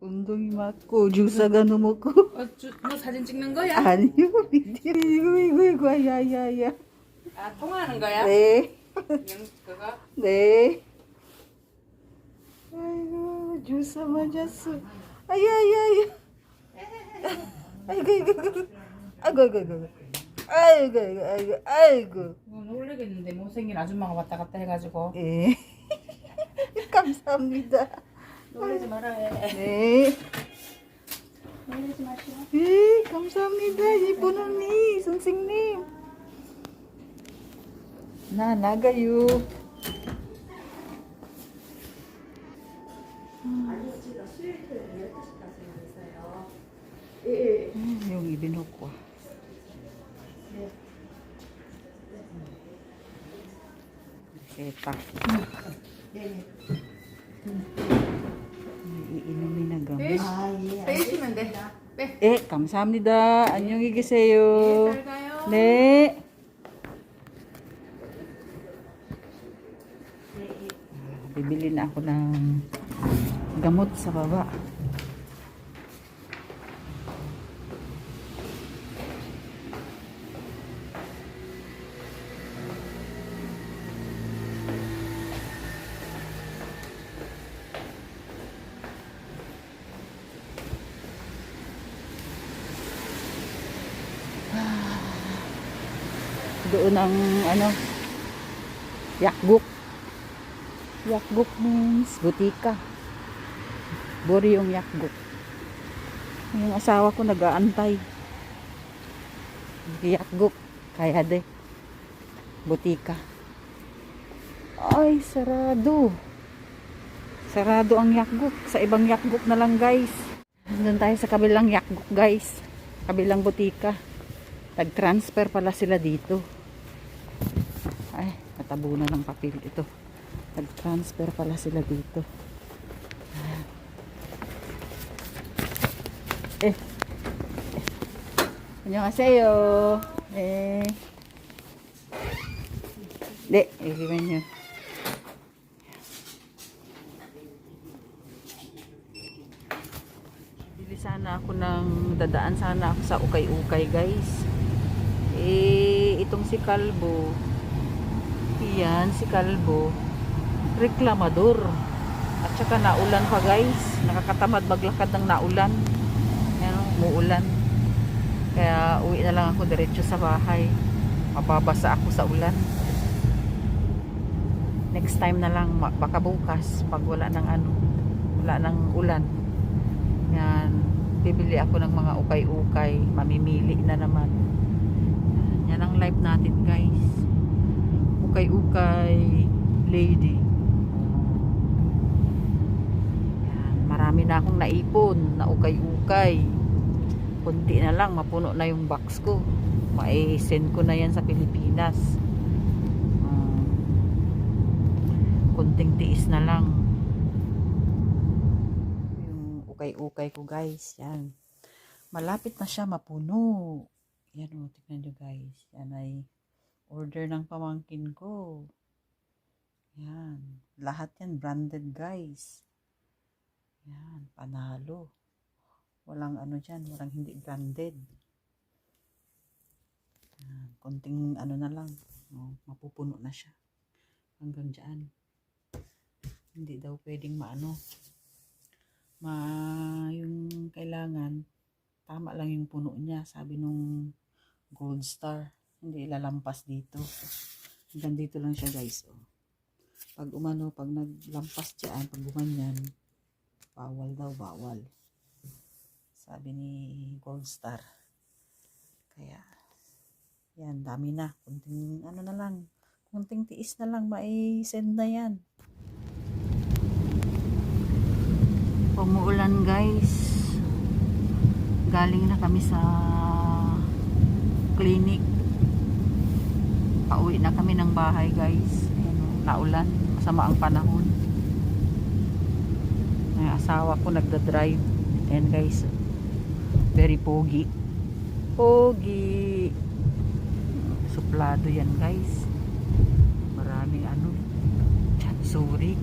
운동이 맞고 주사가 너무 고 어, 주, 뭐 사진 찍는 거야? 아니요 이거 이거 이거 이거 야야야 아, 통화하는 거야? 네 영, 그거? 네. 아이고 주사 맞았어. 아야야야. 아이고. 아이고 아이고 아이고. 아이고 아이고 아이고 아이고. 이거 놀래겠는데 못생긴 아줌마가 왔다 갔다 해가지고 예. 감사합니다. 놀라지 말아야 네. 놀라지 마시오. 네, 감사합니다. 이쁜 언니, 선생님. 나 나가요. 아니요, 제가 수요일 토요일 12시까지만 있어요. 예, 예. 음, 여기 입에 넣고 와. 네. 됐다. 네, 네. 음. Eh, eh, え、かむさみだ。あんよぎげせよ。ね Bibili ah, na ako ng gamot sa baba. Doon ang ano, yakguk. Yakguk means butika. Bori yung yakguk. Yung asawa ko nag-aantay. Yakguk. Kaya de. Butika. Ay, sarado. Sarado ang yakguk. Sa ibang yakguk na lang guys. Doon tayo sa kabilang yakguk guys. Kabilang butika. Nag-transfer pala sila dito Ay, natabunan ng papel ito. Nag-transfer pala sila dito. Ah. Eh. 안녕하세요. 네. 네, 여기만요. Bili sana ako ng dadaan sana ako sa ukay-ukay guys. Eh, itong si Kalbo. yan, si Kalbo. Reklamador. At saka naulan pa guys. Nakakatamad maglakad ng naulan. Yan, umuulan. Kaya uwi na lang ako diretso sa bahay. Mababasa ako sa ulan. Next time na lang, baka bukas, pag wala ng ano, wala ng ulan. Yan, bibili ako ng mga ukay-ukay, mamimili na naman. Yan ang life natin guys. Ukay-ukay lady. Yan, marami na akong naipon na ukay-ukay. Kunti na lang, mapuno na yung box ko. Mai-send ko na yan sa Pilipinas. Hmm. kunting tiis na lang yung ukay-ukay ko guys yan malapit na siya mapuno yan o tignan nyo guys yan ay order ng pamangkin ko. Yan. Lahat yan branded guys. Yan panalo. Walang ano dyan walang hindi branded. Yan, konting ano na lang oh, mapupuno na siya. Hanggang dyan. Hindi daw pwedeng maano. Ma yung kailangan tama lang yung puno niya sabi nung gold star hindi lalampas dito hanggang dito lang siya guys oh. pag umano pag naglampas dyan pag gumanyan bawal daw bawal sabi ni gold star kaya yan dami na kunting ano na lang kunting tiis na lang mai-send na yan Umuulan guys. Galing na kami sa clinic. Na kami ng bahay guys. Ayan, o, naulan. Masama ang panahon. Ang asawa ko nagda-drive. Ayan guys. Very pogi. Pogi. Suplado yan guys. Maraming ano. Sorry.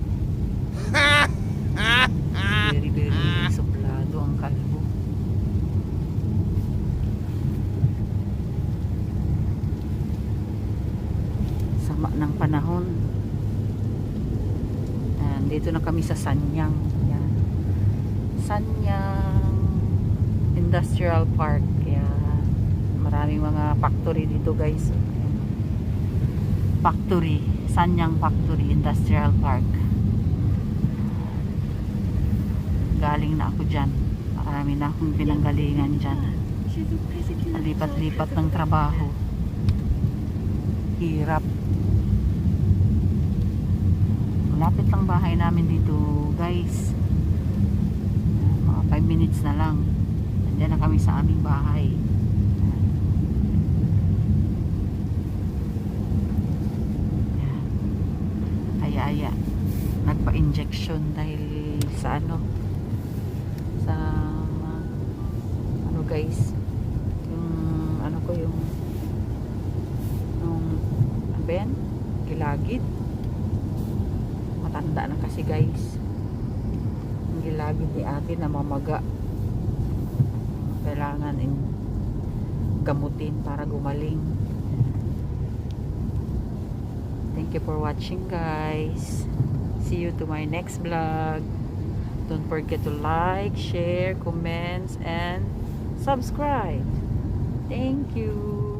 very very Nandito na kami sa Sanyang. Yan. Sanyang Industrial Park. Yan. Maraming mga factory dito guys. Factory. Sanyang Factory Industrial Park. Galing na ako dyan. Marami na akong pinanggalingan dyan. Lipat-lipat ng trabaho. Hirap. Malapit lang bahay namin dito, guys. Mga 5 minutes na lang. Nandiyan na kami sa aming bahay. Aya-aya. Nagpa-injection dahil sa ano sa ano guys yung ano ko yung yung ano ba yan? gilagid matanda na kasi guys. Yung gilagid ni ate na mamaga. Kailangan in gamutin para gumaling. Thank you for watching guys. See you to my next vlog. Don't forget to like share comments and subscribe. Thank you